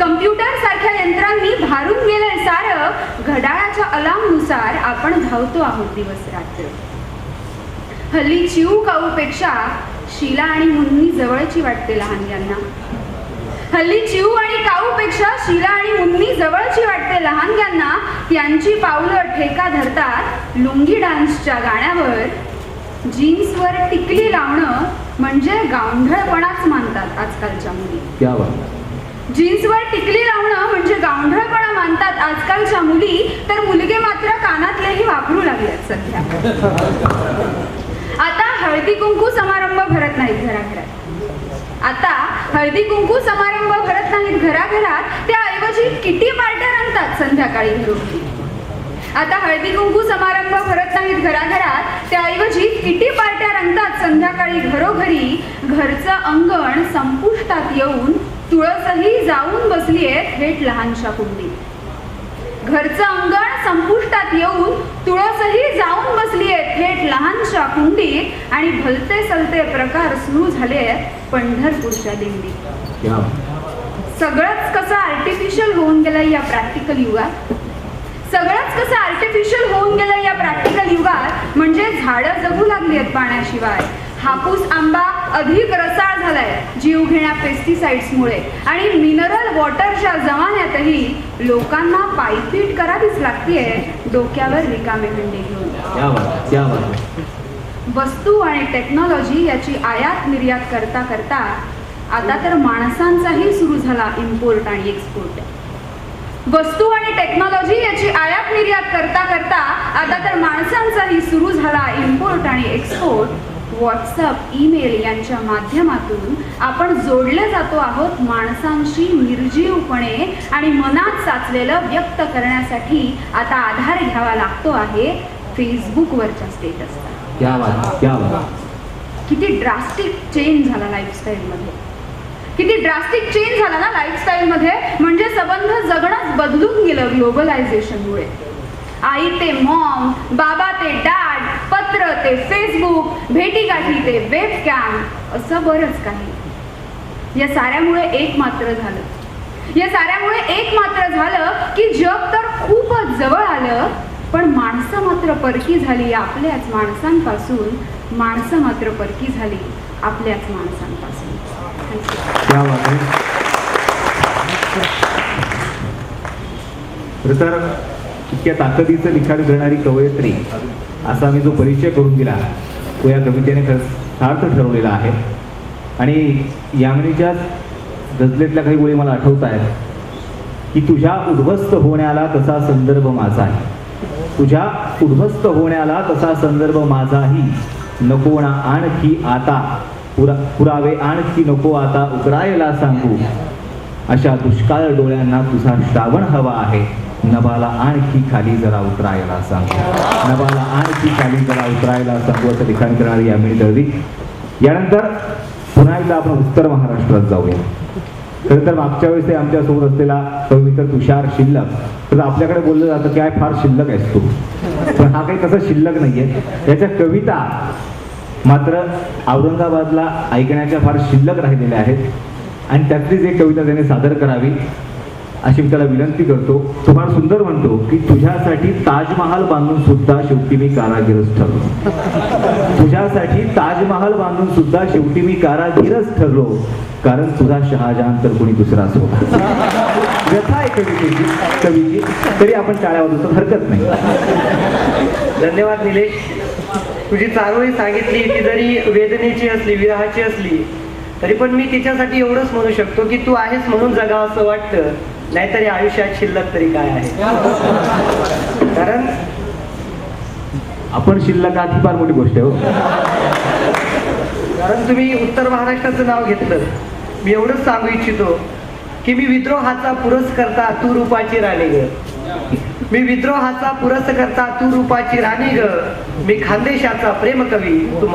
Computer सारख्या यंत्रांनी भारून गेलं सारं घड्याळाच्या अलामनुसार आपण धावतो आहोत दिवस रात्र. हल्ली चिऊ काऊपेक्षा शिला आणि मुन्नी जवळची वाटते लहान यांना हल्ली चिऊ आणि काऊपेक्षा शिला आणि मुन्नी जवळची वाटते लहानग्यांना. त्यांची पावलं ठेका धरतात लुंगी डान्सच्या गाण्यावर. जीन्सवर टिकली लावणं म्हणजे गावंढळपणाच मानतात आजकालच्या मुली. क्या जीन्सवर टिकली लावणं म्हणजे गावंढळपणा मानतात आजकालच्या मुली तर मुलगे मात्र कानातलेही वापरू लागलेत सध्या. आता हळदी कुंकू समारंभ भरत नाहीत घराघरात. आता हळदी कुंकू समारंभ भरत नाहीत घराघरात त्याऐवजी किटी पार्ट्या रंगतात संध्याकाळी घरोघरी आता हळदी कुंकू समारंभ भरत नाहीत घराघरात त्याऐवजी किटी पार्ट्या रंगतात संध्याकाळी घरोघरी घरचं अंगण संपुष्टात येऊन तुळसही जाऊन बसलीये थेट लहानशा कुंडीत घरचं अंगण संपुष्टात येऊन तुळसही जाऊन बसलीये थेट लहानशा कुंडीत आणि भलते सलते प्रकार सुरू झाले पंढरपूरच्या दिंडीत. सगळंच कसं आर्टिफिशियल होऊन गेलंय या प्रॅक्टिकल युगात? सगळंच कसं आर्टिफिशियल होऊन गेलंय या प्रॅक्टिकल युगात? म्हणजे झाडं जगू लागली आहेत पाण्याशिवाय. हापूस आंबा अधिक रसाळ झालाय. जीव घेण्या पेस्टिसाइड्समुळे आणि मिनरल वॉटरच्या जमान्यातही लोकांना पायपीट करावीच लागतीये डोक्यावर रिकामे पिंडे घेऊन. वस्तू आणि टेक्नॉलॉजी याची आयात निर्यात करता करता आता तर माणसांचाही सुरू झाला इम्पोर्ट आणि एक्सपोर्ट वस्तू आणि टेक्नॉलॉजी याची आयात निर्यात करता करता आता तर माणसांचाही सुरू झाला इम्पोर्ट आणि एक्सपोर्ट व्हॉट्सअप ईमेल यांच्या माध्यमातून आपण जोडले जातो आहोत माणसांशी निर्जीवपणे आणि मनात साचलेलं व्यक्त करण्यासाठी आता आधार घ्यावा लागतो आहे फेसबुकवरच्या स्टेटसचा. किती ड्रास्टिक चेंज झाला लाईफस्टाईलमध्ये किती ड्रास्टिक चेंज झाला ना लाईफस्टाईलमध्ये म्हणजे संबंध जगणंच बदलून गेलं ग्लोबलायझेशनमुळे आई ते मॉम बाबा ते डॅड पत्र ते फेसबुक भेटीगाठी ते वेबकॅम असं बरंच काही. या साऱ्यामुळे एक मात्र झालं. या साऱ्यामुळे एक मात्र झालं की जग तर खूपच जवळ आलं पण माणसं मात्र परकी झाली. आपल्याच माणसांपासून माणसं मात्र परकी झाली. आपल्याच माणसांपासून. तर इतक्या ताकदीचं लिखाण करणारी कवयित्री असा मी जो परिचय करून दिला तो या कवितेने खरं सार्थ ठरवलेला आहे. आणि यामिनीच्या गजलेतल्या काही गोळी मला आठवत आहेत की तुझ्या उद्ध्वस्त होण्याला तसा संदर्भ माझा आहे तुझ्या उद्ध्वस्त होण्याला तसा संदर्भ माझाही. नको ना आणखी आता पुरा पुरावे आणखी नको आता उकरायला सांगू. अशा दुष्काळ डोळ्यांना तुझा श्रावण हवा आहे. नभाला आणखी खाली जरा उतरायला सांगू. नभाला आणखी खाली जरा उतरायला सांगू असं लिखाण करणारी यामिनी दळवी यानंतर पुन्हा एकदा आपण उत्तर महाराष्ट्रात जाऊया. खरं तर मागच्या वेळेस आमच्यासमोर असलेला कविमित्र तुषार शिल्लक तर आपल्याकडे बोललं जातं काय फार शिल्लक आहेस तू. पण हा काही तसा शिल्लक नाहीये. याच्या कविता मात्र औरंगाबादला ऐकण्याच्या फार शिल्लक राहिलेल्या आहेत. आणि त्यातलीच एक कविता त्याने सादर करावी. अशी मी त्याला विनंती करतो. तो फार सुंदर म्हणतो की तुझ्यासाठी ताजमहाल बांधून सुद्धा शेवटी मी कारागीरच ठरलो. तुझ्यासाठी ताजमहाल बांधून सुद्धा शेवटी मी कारागीरच ठरलो. कारण तुझा शहाजहान तर कोणी दुसराच होता व्यथा आहे कवितेची. कवीची तरी आपण टाळ्या वाजवतो हरकत नाही. धन्यवाद निलेश. तुझी चारोळी सांगितली ती जरी वेदनेची असली विरहाची असली तरी पण मी तिच्यासाठी एवढंच म्हणू शकतो की तू आहेस म्हणून जगा असं वाटतं. नाहीतरी आयुष्यात शिल्लक तरी काय आहे? कारण आपण शिल्लक ही फार मोठी गोष्ट आहे हो. कारण तुम्ही उत्तर महाराष्ट्राचं नाव घेतलं. मी एवढंच सांगू इच्छितो की मी विद्रोहाचा पुरस्कर्ता तू रूपाची राणी ग. मी विद्रोहाचा पुरस्कर्ता तू रूपाची राणी ग. मी खानदेशाचा प्रेम कवी तू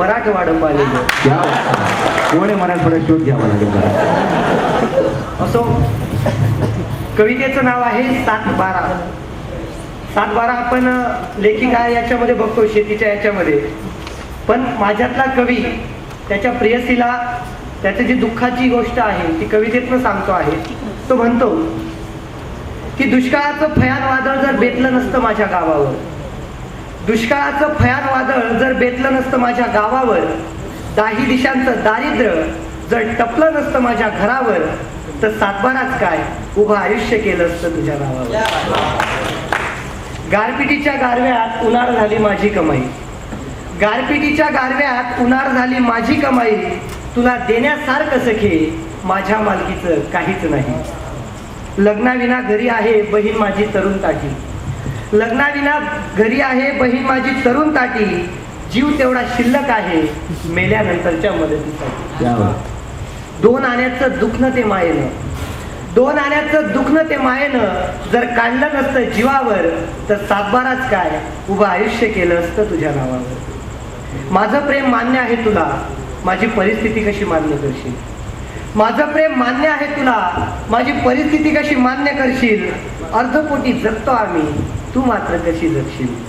कोण आहे मराठवाड्यात शोध घ्यावा लागेल. असो. कवितेचं नाव आहे सात बारा सात बारा आपण लेखिका याच्यामध्ये बघतो शेतीच्या याच्यामध्ये. पण माझ्यातला कवी त्याच्या प्रेयसीला त्याची जी दुःखाची गोष्ट आहे ती कवितेतनं सांगतो आहे. तो म्हणतो की दुष्काळाचं फयान वादळ जर बेतलं नसतं माझ्या गावावर दुष्काळाचं फयान वादळ जर बेतलं नसतं माझ्या गावावर दाही दिशांचं दारिद्र्य जर टपलं नसतं माझ्या घरावर तर सातबाराच काय? उभं आयुष्य केलं असतं तुझ्या नावावर. गारपिटीच्या गारव्यात उन्हाळ झाली माझी कमाई. गारपिटीच्या गारव्यात उन्हाळ झाली माझी कमाई. तुला देण्यासारखं सखे माझ्या मालकीचं काहीच नाही. लग्नाविना घरी आहे बहीण माझी तरुण ताटी. लग्नाविना घरी आहे बहीण माझी तरुण ताटी. जीव तेवढा शिल्लक आहे मेल्यानंतरच्या मदतीसाठी. दोन आण्याचं दुखणं ते मायेनं. दोन आण्याचं दुखणं ते मायेनं जर काढलं नसतं जीवावर तर सातबाराच काय? उभं आयुष्य केलं असतं तुझ्या नावावर. माझं प्रेम मान्य आहे तुला. माझी परिस्थिती कशी मान्य करशील? माझं प्रेम मान्य आहे तुला. माझी परिस्थिती कशी मान्य करशील? अर्धपोटी जगतो आम्ही. तू मात्र कशी जगशील?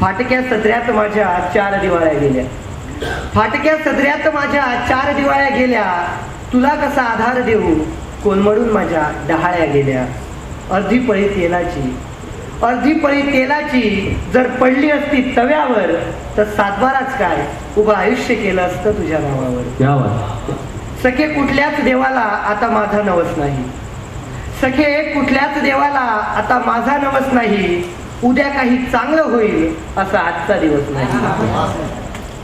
फाटक्या सदऱ्यात माझ्या चार दिवाळ्या गेल्या. फाटक्या सदऱ्यात माझ्या चार दिवाळ्या गेल्या. तुला कसा आधार देऊ? कोलमडून माझ्या डहाळ्या गेल्या. अर्धी पळी तेलाची. अर्धी पळी तेलाची जर पडली असती तव्यावर तर सातबाराच काय? उभं आयुष्य केलं असतं तुझ्या नावावर सखे कुठल्याच देवाला आता माझा नवस नाही. सखे कुठल्याच देवाला आता माझा नवस नाही. उद्या काही चांगलं होईल असा आजचा दिवस नाही.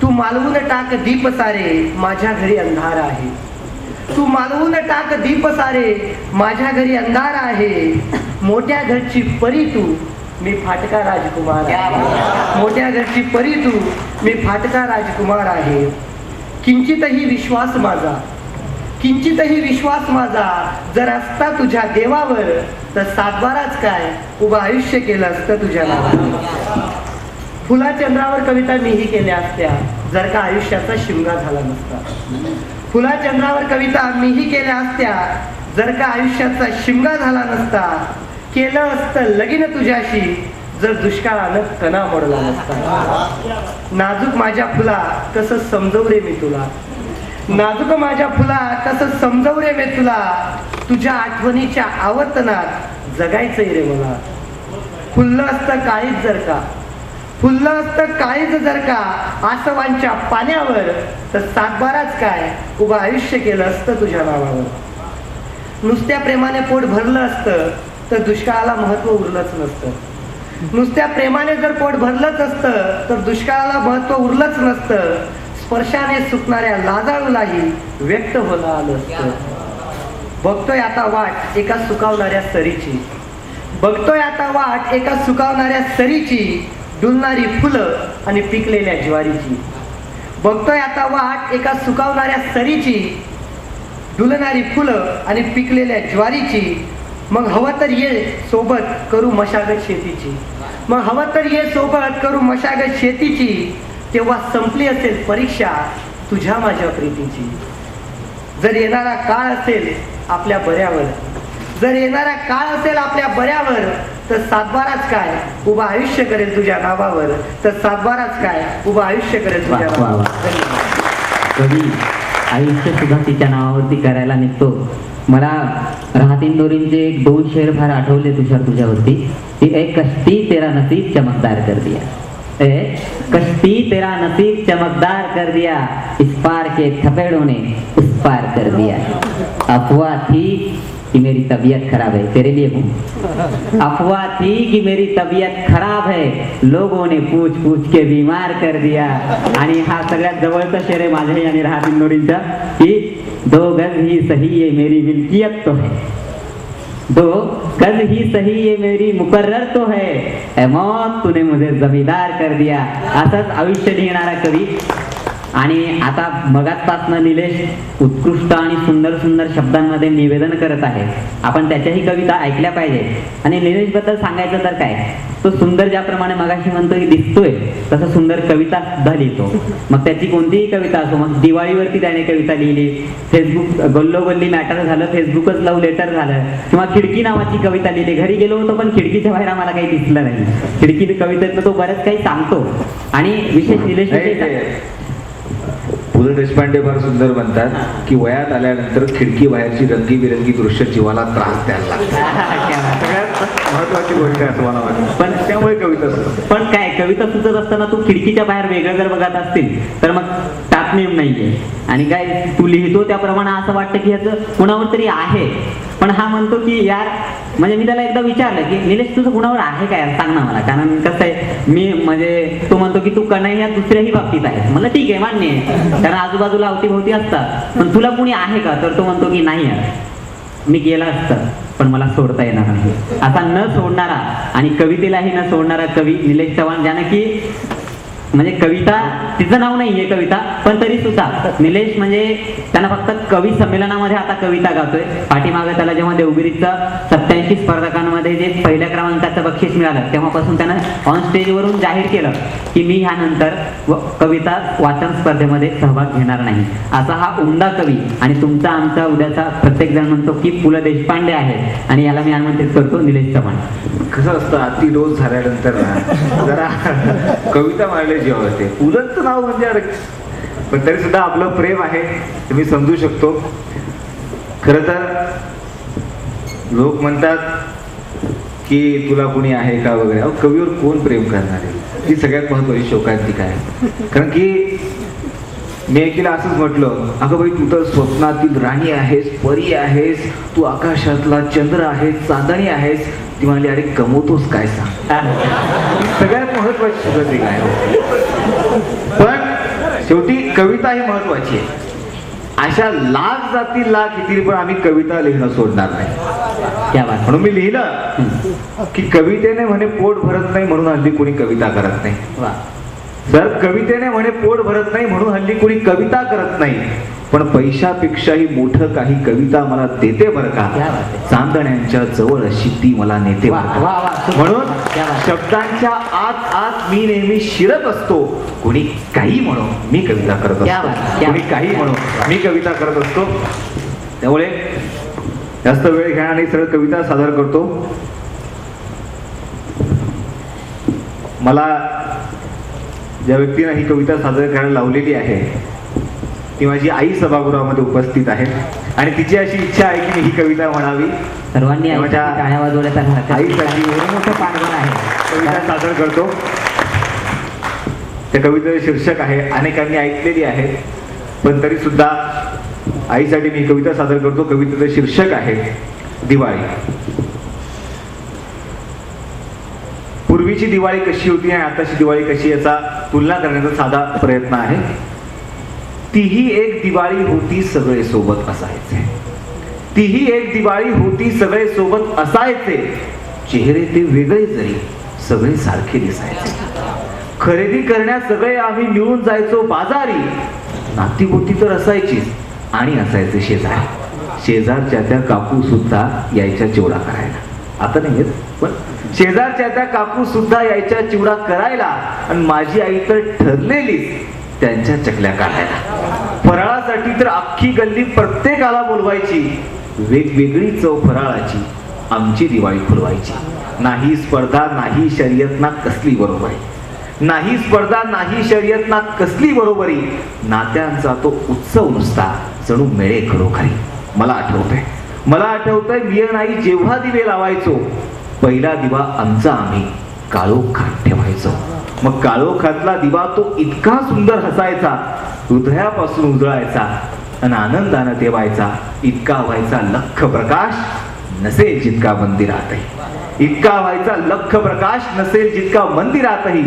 तू मालवून टाक दीप सारे माझ्या घरी अंधार आहे. तू मालवून टाक दीप सारे. माझ्या घरी अंधार आहे. मोठ्या घरची परी तू. मी फाटका राजकुमार. मोठ्या घरची परी तू. मी फाटका राजकुमार आहे. किंचितही विश्वास माझा. किंचितही विश्वास माझा. जर असता तुझ्या देवावर तर सातबाराच काय? उभं आयुष्य केलं असतं तुझ्या फुला चंद्रावर कविता मीही केल्या असत्या. जर का आयुष्याचा शिमगा झाला नसता. फुला चंद्रावर कविता मीही केल्या असत्या. जर का आयुष्याचा शिमगा झाला नसता केलं असतं लगीन तुझ्याशी. जर दुष्काळानं कणा मोडला नसता नाजूक माझ्या फुला कसं समजव रे मी तुला. नाजूक माझ्या फुला कसं समजव रे मी तुला. तुझ्या आठवणीच्या आवर्तनात जगायचंय रे मला. फुललं असतं काळीच जर का. फुललं असतं काळीच जर का आसवांच्या पाण्यावर तर सातबाराच काय? उभं आयुष्य केलं असतं तुझ्या नावावर नुसत्या प्रेमाने पोट भरलं असतं तर दुष्काळाला महत्त्व उरलंच नसतं. नुसत्या प्रेमाने जर पोट भरलंच असतं तर दुष्काळाला महत्त्व उरलंच नसतं. स्पर्शाने सुकणाऱ्या लाजाळूलाही व्यक्त होणं आलं असतं. बघतोय आता वाट एका सुकावणाऱ्या सरीची. बघतोय आता वाट एका सुकावणाऱ्या सरीची. डुलणारी फुलं आणि पिकलेल्या ज्वारीची. बघतोय आता वाट एका सुकावणाऱ्या सरीची. डुलणारी फुलं आणि पिकलेल्या ज्वारीची. मग हवं तर ये सोबत करू मशागत शेतीची. मग हवं तर ये सोबत करू मशागत शेतीची. तेव्हा संपली असेल परीक्षा तुझ्या माझ्या प्रीतीची. जर येणारा काळ असेल आपल्या बऱ्यावर. जर येणारा काळ असेल आपल्या बऱ्यावर तर सातबाराच काय? उभं आयुष्य करेल तुझ्या नावावर तर सातबाराच काय? उभं आयुष्य करेल तुझ्या वा, वा, वा. नावावर. कधी? आयुष्य सुद्धा तिच्या नावावरती करायला निघतो. मला राहतींदोरींचे एक दोन शेर फार आठवले तुषार तुझ्यावरती. की एक कश्ती तेरा नसीब चमकदार कर दिया. ए कश्ती तेरा नसीब चमकदार कर दिया. इस पार के थपेड़ों ने उस पार कर दिया. अफवाह थी कि मेरी तबीयत खराब है तेरे लिए हूँ अफवाह थी कि मेरी तबीयत खराब है। लोगों ने पूछ पूछ के बीमार कर दिया। आणि हा सगळ्यात जवळचा शेर आहे माझ्याही आणि राहत इंदोरींचा की दो गज ही सही ये मेरी मिल्कियत तो है। दो गज ही सही ये मेरी मुकर्रर तो है। मौत तूने मुझे जमीदार कर दिया। असंच आयुष्य लिहिणारा कवी आणि आता मगाचपासनं निलेश उत्कृष्ट आणि सुंदर सुंदर शब्दांमध्ये निवेदन करत आहे. आपण त्याच्याही कविता ऐकल्या पाहिजे. आणि निलेशबद्दल सांगायचं तर काय? तो सुंदर ज्याप्रमाणे मगाशी म्हणतोय दिसतोय तसं सुंदर कविता सुद्धा लिहितो मग त्याची कोणतीही कविता असो मग दिवाळीवरती त्याने कविता लिहिली फेसबुक गल्लोगल्ली मॅटर झालं फेसबुकच लव्ह लेटर झालं किंवा खिडकी नावाची कविता लिहिली घरी गेलो होतो पण खिडकीच्या बाहेर आम्हाला काही दिसलं नाही. खिडकी कवितेतनं तो बरंच काही सांगतो. आणि विशेष निलेश पु ल देशपांडे फार सुंदर म्हणतात की वयात आल्यानंतर खिडकी बाहेरची रंगीबिरंगी दृश्य जीवाला त्रास द्यायला लागतात सगळ्यात महत्वाची गोष्ट आहे असं मला वाटतं पण त्यामुळे कविता. पण काय कविता सुचत असताना तू खिडकीच्या बाहेर वेगळं जर बघत असतील तर मग नेम नाहीये. आणि काय तू लिहितो त्याप्रमाणे असं वाटतं की याचं कुणावर तरी आहे. पण हा म्हणतो की यार म्हणजे मी त्याला एकदा विचारलं की निलेश तुझं कुणावर आहे काय? सांग ना मला. कारण कसं आहे मी म्हणजे तो म्हणतो की तू कन्हैया दुसऱ्याही बाबतीत आहे. मला ठीक आहे मान्य आहे. कारण आजूबाजूला अवतीभोवती असतात. पण तुला कुणी आहे का? तर तो म्हणतो की नाही यार मी गेला असतं पण मला सोडता येणार नाही. असा न सोडणारा आणि कवितेलाही न सोडणारा कवी निलेश चव्हाण ज्यानं की म्हणजे कविता तिचं नाव नाहीये कविता पण तरी सुद्धा. निलेश म्हणजे त्यांना फक्त कवी संमेलनामध्ये आता कविता गातोय. पाठीमागे त्याला जेव्हा देवगिरीचं सत्याऐंशी स्पर्धकांमध्ये जे पहिल्या क्रमांकाचं बक्षीस मिळालं तेव्हापासून त्यानं ऑन स्टेजवरून जाहीर केलं की मी ह्यानंतर व- कविता वाचन स्पर्धेमध्ये सहभाग घेणार नाही. असा हा उमदा कवी आणि तुमचा आमचा उद्याचा प्रत्येक जण म्हणतो की पु ल देशपांडे आहे आणि याला मी आमंत्रित करतो निलेश चव्हाण. कसं असतं अति डोस झाल्यानंतर जरा कविता मारले जेव्हा होते पुलंचं नाव म्हणजे अरे पण तरी सुद्धा आपलं प्रेम आहे ते मी समजू शकतो. खर तर लोक म्हणतात की तुला कोणी आहे का वगैरे? अहो कवीवर कोण प्रेम करणार आहे? ही सगळ्यात महत्वाची शोकांतिका आहे. कारण की मी एकीला असंच म्हटलं अगं बाई तू तर स्वप्नातील राणी आहेस परी आहेस तू आकाशातला चंद्र आहेस चांदणी आहेस ती म्हणाली अरे कमवतोस काय सांग? सगळ्यात महत्वाची सुगंधिक आहे. पण शेवटी कविता ही महत्वाची आहे. अशा लाख जातील लाख येतील पण आम्ही कविता लिहिणं सोडणार नाही. क्या बात. म्हणून मी लिहिलं की कवितेने म्हणे पोट भरत नाही म्हणून हल्ली कोणी कविता करत नाही. वा. जर कवितेने म्हणे पोट भरत नाही म्हणून हल्ली कोणी कविता करत नाही पण पैशापेक्षाही मोठं काही कविता मला देते बरं का. चांदण्यांच्या जवळ अशी ती मला नेते म्हणून. शब्दांच्या आत आत मी नेहमी शिरत असतो. कोणी काही म्हणो मी कविता करत असतो. कोणी. काही म्हणो मी कविता करत असतो. त्यामुळे जास्त वेळ घेणार नाही सरळ कविता सादर करतो. मला ज्या व्यक्तीनं ही कविता सादर करायला लावलेली आहे ती माझी आई सभागृहामध्ये उपस्थित आहे. आणि तिची अशी इच्छा आहे की मी ही कविता म्हणावी. सर्वांनी माझ्या. आईसाठी एवढं मोठं पाठबळ आहे. कविता सादर करतो. त्या कवितेचं शीर्षक आहे अनेकांनी ऐकलेली आहे पण तरी सुद्धा आईसाठी मी कविता सादर करतो. कवितेचं शीर्षक आहे दिवाळी. पूर्वीची दिवाळी कशी होती आणि आताची दिवाळी कशी याचा तुलना करण्याचा साधा प्रयत्न आहे. तीही एक दिवाळी होती सगळे सोबत असायचे. तीही एक दिवाळी होती सगळे सोबत असायचे. चेहरे ते वेगळे जरी सगळे सारखे दिसायचे. खरेदी करण्यास सगळे आम्ही मिळून जायचो बाजारी. नातीगोती तर असायचीच आणि असायचे शेजार. शेजारच्या त्या काकू सुद्धा यायच्या जेवढा करायला आता नाही शेजारच्या त्या काकू सुद्धा यायच्या चिवडा करायला आणि माझी आई तर ठरलेली त्यांच्या चकल्या काढायला. फराळासाठी तर अख्खी गल्ली प्रत्येकाला बोलवायची. वेगवेगळी चव फराळाची आमची दिवाळी खुलवायची नाही स्पर्धा नाही शर्यत ना कसली बरोबरी. नाही स्पर्धा नाही शर्यत ना कसली बरोबरी. नात्यांचा तो उत्सव नुसता जणू मेळे खरोखरी. मला आठवतंय. मला आठवतंय मी आई जेव्हा दिवे लावायचो पहिला दिवा आमचा आम्ही काळोखात ठेवायचो. मग काळोखातला दिवा तो इतका सुंदर हसायचा हृदयापासून उजळायचा आणि आनंदानं ठेवायचा इतका व्हायचा लख प्रकाश नसेल जितका मंदिरातही. इतका व्हायचा लख प्रकाश नसेल जितका मंदिरातही.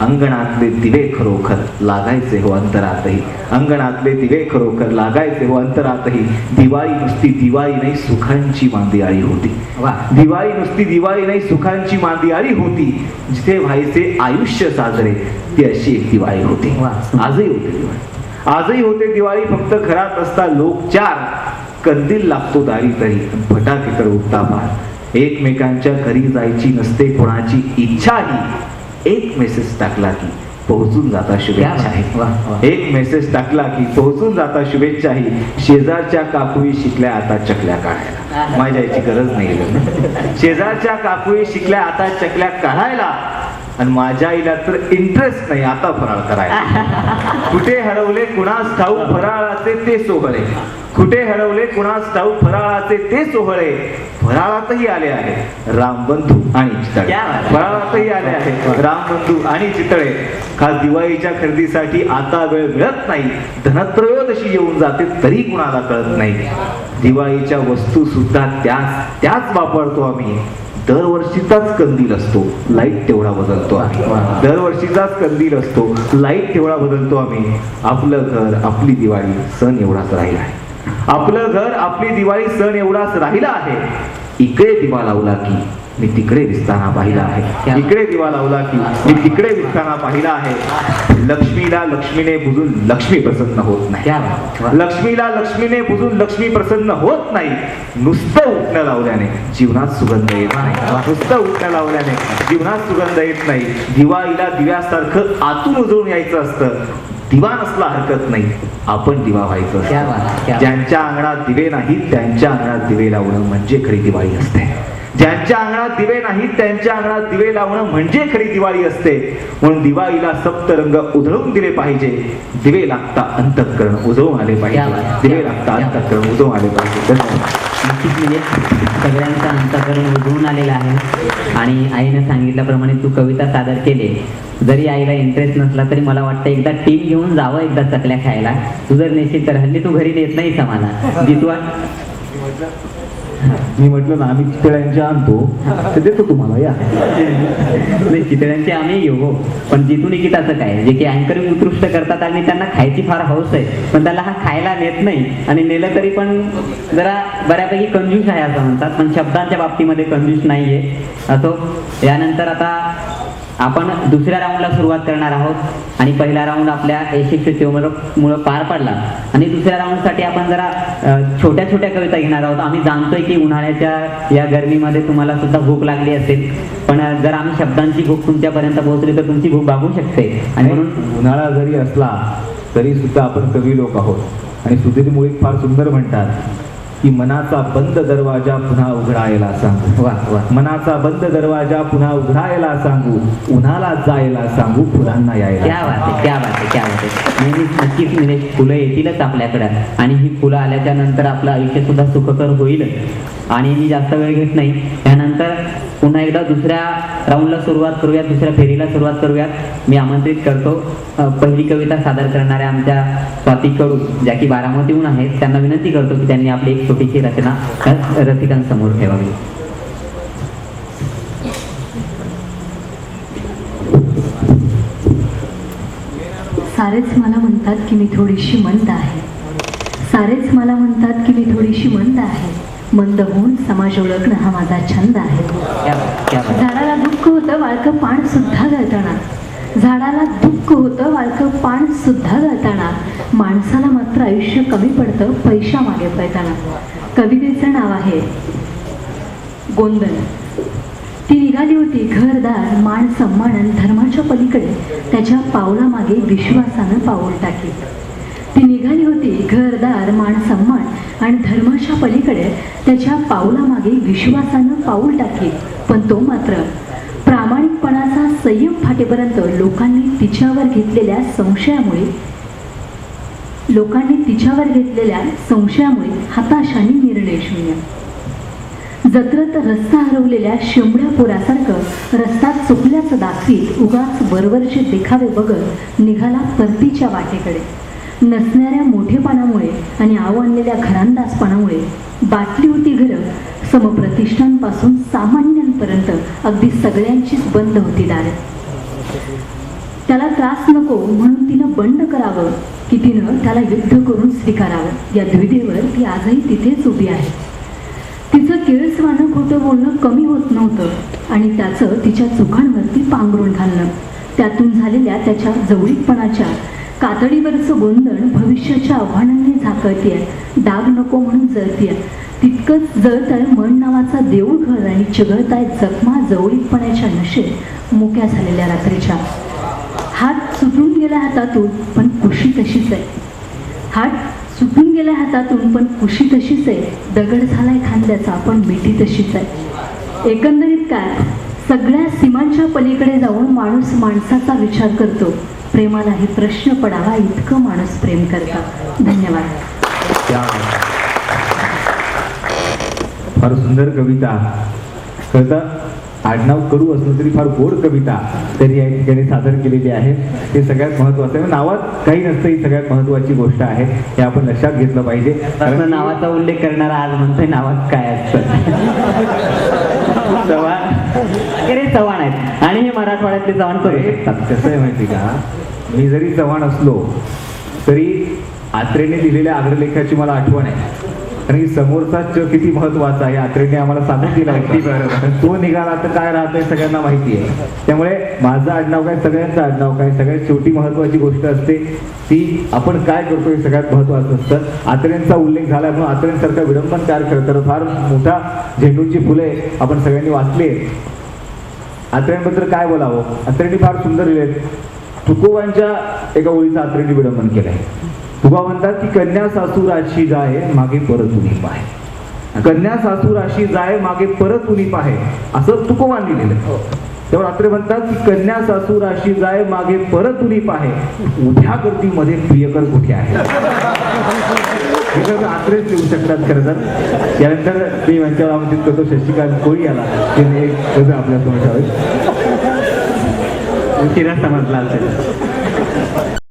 अंगणातले दिवे खरोखर लागायचे हो अंतरातही. अंगणातले दिवे खरोखर लागायचे हो अंतरातही. दिवाळी नुसती दिवाळी नाही सुखांची मांदियाळी होती. वा. दिवाळी नुसती दिवाळी नाही सुखांची मांदियाळी होती. जिथे व्हायचे आयुष्य साजरे ती अशी एक दिवाळी होती. आजही होते दिवाळी. आजही होते दिवाळी फक्त घरात असता लोक चार. कंदील लागतो दारी तरी फटाके तर उठता फार एकमेकांच्या घरी जायची नसते कोणाची इच्छाही. एक मेसेज टाकला की पोहोचून जाता शुभेच्छाही वा, वा. एक मेसेज टाकला की पोहोचून जाता शुभेच्छाही शेजारच्या काकुळी शिकल्या आता चकल्या काढायला. माझ्या याची गरज नाही. शेजारच्या काकुळी शिकल्या आता चकल्या काढायला. आणि माझ्या आईला तर इंटरेस्ट नाही आता फराळ करायला. कुठे हरवले कुणास ठाऊक फराळाचे ते सोहळे. कुठे हरवले कुणास ठाऊक फराळाचे ते सोहळे. फराळातही आले आहे. रामबंधू आणि चितळे. फराळातही आले आहे. रामबंधू आणि चितळे. खास दिवाळीच्या खरेदीसाठी आता वेळ मिळत नाही. धनत्रयोदशी येऊन जाते तरी कुणाला कळत नाही. दिवाळीच्या वस्तू सुद्धा त्याच त्याच वापरतो आम्ही. दरवर्षीचाच कंदील असतो. लाइट तेवढा बदलतो आम्ही. दरवर्षीचाच कंदील असतो. लाइट तेवढा बदलतो आम्ही. आपलं घर आपली दिवाळी सण एवढाच राहिला आहे. आपलं घर आपली दिवाळी सण एवढाच राहिला आहे. इकडे दिवा लावला की मी तिकडे दिसताना पाहिला आहे. इकडे दिवा लावला की मी तिकडे दिसताना पाहिला आहे. लक्ष्मीला लक्ष्मीने बुजून लक्ष्मी प्रसन्न होत नाही. लक्ष्मीला लक्ष्मीने बुजून लक्ष्मी प्रसन्न होत नाही. नुसतं उठणं लावल्याने जीवनात सुगंध येत नाही. नुसतं उठणं लावल्याने जीवनात सुगंध येत नाही. दिवाळीला दिव्यासारखं आतून उजळून यायचं असतं. दिवा नसला हरकत नाही. आपण दिवा व्हायचं. ज्यांच्या अंगणात दिवे नाहीत त्यांच्या अंगणात दिवे लावणं म्हणजे खरी दिवाळी असते. ज्यांच्या अंगणात दिवे नाहीत त्यांच्या अंगणात दिवे लावणं म्हणजे खरी दिवाळी असते. म्हणून दिवाळीला सप्तरंग उधळून दिले पाहिजे. दिवे लागता अंतःकरण उजळून आले पाहिजे. दिवे लागता अंतःकरण उजळून आले पाहिजे. नक्कीच म्हणजे सगळ्यांचा अंतकरण उजळून आलेला आहे. आणि आईनं सांगितल्याप्रमाणे तू कविता सादर केली. जरी आईला इंटरेस्ट नसला तरी मला वाटतं एकदा टीम घेऊन जावं एकदा चकल्या खायला. तू जर नेशील तर हल्ली तू घरी नेत नाही आम्हाला जितवा मी म्हटलं ना आम्ही चितळ्यांच्या आणतो ते देतो तुम्हाला या. नाही चितळ्यांचे आम्ही येऊ हो. पण जिथून गीताचं काय? जे की अँकरिंग उत्कृष्ट करतात आणि त्यांना खायची फार हौस आहे पण त्याला हा खायला नेत नाही. आणि नेलं तरी पण जरा बऱ्यापैकी कंजूस आहे असं म्हणतात पण शब्दांच्या बाबतीमध्ये कंजूस नाहीये. असो यानंतर आता आपण दुसऱ्या राऊंडला सुरुवात करणार आहोत. आणि पहिला राऊंड आपल्या मुळे पार पडला. आणि दुसऱ्या राऊंडसाठी आपण जरा छोट्या छोट्या कविता घेणार आहोत. आम्ही जाणतोय की उन्हाळ्याच्या या गरमीमध्ये तुम्हाला सुद्धा भूक लागली असेल. पण जर आम्ही शब्दांची भूक तुमच्यापर्यंत पोहोचली तर तुमची भूक भागू शकते. आणि म्हणून उन्हाळा जरी असला तरी सुद्धा आपण कवी लोक आहोत. आणि सुधीर मुळीक फार सुंदर म्हणतात. की मनाचा बंद दरवाजा पुन्हा उघडायला सांगू. वा वा. मनाचा बंद दरवाजा पुन्हा उघडायला सांगू. उन्हाला जायला सांगू फुलांना यायला क्या आहे नेहमीच नक्कीच निलेश फुलं येतीलच आपल्याकडे. आणि ही फुलं आल्याच्यानंतर आपलं आयुष्य सुद्धा सुखकर होईलच आणि मी जास्त वेळ घेत नाही. त्यानंतर पुन्हा एकदा दुसऱ्या राऊंडला सुरुवात करूयात दुसऱ्या फेरीला सुरुवात करूयात. मी आमंत्रित करतो. पहिली कविता सादर करणाऱ्या आमच्या स्वाती कडू ज्या की बारामतीहून आहेत त्यांना विनंती करतो की त्यांनी आपली एक छोटीशी रचना रसिकांसमोर ठेवावी. सारेच मला म्हणतात की मी थोडीशी मंद आहे. सारेच मला म्हणतात की मी थोडीशी मंद आहे. मंद होऊन समाज ओळखणं हा माझा छंद आहे. झाडाला दुःख होतं वाळकं पान सुद्धा गळताना झाडाला दुःख होतं वाळकं पान सुद्धा गळताना माणसाला मात्र आयुष्य कमी पडतं पैशा मागे पळताना. कवितेचं नाव आहे गोंधळ ती निघाली होती घरदार मान सन्मान आणि धर्माच्या पलीकडे. त्याच्या पावलामागे विश्वासानं पाऊल टाकी ती निघाली होती घरदार मान सन्मान आणि धर्माच्या पलीकडे त्याच्या पाऊलामागे विश्वासानं पाऊल टाकी पण तो मात्र प्रामाणिकपणाचा संयम फाटेपर्यंत लोकांनी तिच्यावर घेतलेल्या संशयामुळे लोकांनी तिच्यावर घेतलेल्या संशयामुळे हताशाने निर्णय शून्य. जत्रत रस्ता हरवलेल्या शिंबड्या पोरासारखं रस्ता चुकल्याचं दाखवीत उगाच वरवरचे देखावे बघत निघाला परतीच्या वाटेकडे. नसणाऱ्या मोठेपणामुळे आणि आव आणलेल्या घरांदाजपणामुळे बाटली होती घरं समप्रतिष्ठांपासून सामान्यांपर्यंत अगदी सगळ्यांचीच बंद होती दार. त्याला त्रास नको म्हणून तिनं बंड करावं की तिनं त्याला युद्ध करून स्वीकारावं. या द्विधेवर ती आजही तिथेच उभी आहे. तिचं केळसवानं खोटं बोलणं कमी होत नव्हतं आणि त्याचं तिच्या चुकांवरती पांघरून घालणं. त्यातून झालेल्या त्याच्या जवळीकपणाच्या कातडीवरचं गोंधळ भविष्याच्या आव्हानांनी झाकळतीय. डाग नको म्हणून जळतीय. तितकंच जळतळ मन नावाचा देऊळ घर आणि चिघळताय जखमा जवळीकपणाच्या नशेत मोक्या झालेल्या रात्रीच्या. हात सुटून गेल्या हातातून पण कुशी तशीच आहे. हात सुटून गेल्या हातातून पण कुशी तशीच आहे. दगड झालाय खांद्याचा पण मिठी तशीच आहे. एकंदरीत काय? सगळ्या सीमांच्या पलीकडे जाऊन माणूस माणसाचा विचार करतो. प्रेमालाही प्रश्न पडावा इतकं माणूस प्रेम करतात धन्यवाद. फार सुंदर कविता. कळतं आडनाव करू असलं तरी फार गोड कविता त्यांनी या ठिकाणी सादर केलेली आहे. हे सगळ्यात महत्वाचं आहे. नावात काही नसतं ही सगळ्यात महत्वाची गोष्ट आहे. हे आपण लक्षात घेतलं पाहिजे. असं नावाचा उल्लेख करणारा आज म्हणतोय नावात काय असतं? चव्हाण अरे चव्हाण आहेत. आणि हे मराठवाड्यातले चव्हाण करू शकतात कसं आहे माहिती का? मी जरी चव्हाण असलो तरी आत्रेने दिलेल्या अग्रलेखाची मला आठवण आहे. की समोरचा च किती महत्त्वाचा आहे आत्रेने आम्हाला सांगून दिला. तो निघाला तर काय राहतंय सगळ्यांना माहिती आहे. त्यामुळे माझं आडनाव काय सगळ्यांचं आडनाव काय सगळ्यात शेवटी महत्वाची गोष्ट असते ती आपण काय करतो हे सगळ्यात महत्वाचं असतं. आत्रेंचा उल्लेख झाला म्हणून आत्रेंसारखा विडंबनकार खरं तर फार मोठा झेंडूची फुले आपण सगळ्यांनी वाचली आहेत. आत्र्यांबद्दल काय बोलावं? आत्र्यांनी फार सुंदर लिहिले तुकोबांच्या एका ओळीचं आत्र्यांनी विडंबन केलंय. तुका म्हणतात की कन्या सासू राशी जाय मागे परत उनी पाहे कन्या सासू राशी जाय मागे परत उनी पाहे असं तुकोमान लिहिलेलं तेव्हा रात्री म्हणतात की कन्या सासू राशी जाय मागे परत उनी पाहे उभ्या गर्दीमध्ये प्रियकर कुठे आहे? हे सगळं आत्रेच लिहू शकतात खरं तर. यानंतर मी यांच्यावर आमंत्रित करतो शशिकांत कोळी आला. त्यांनी आपल्यासमोर ठेवावी समजला असेल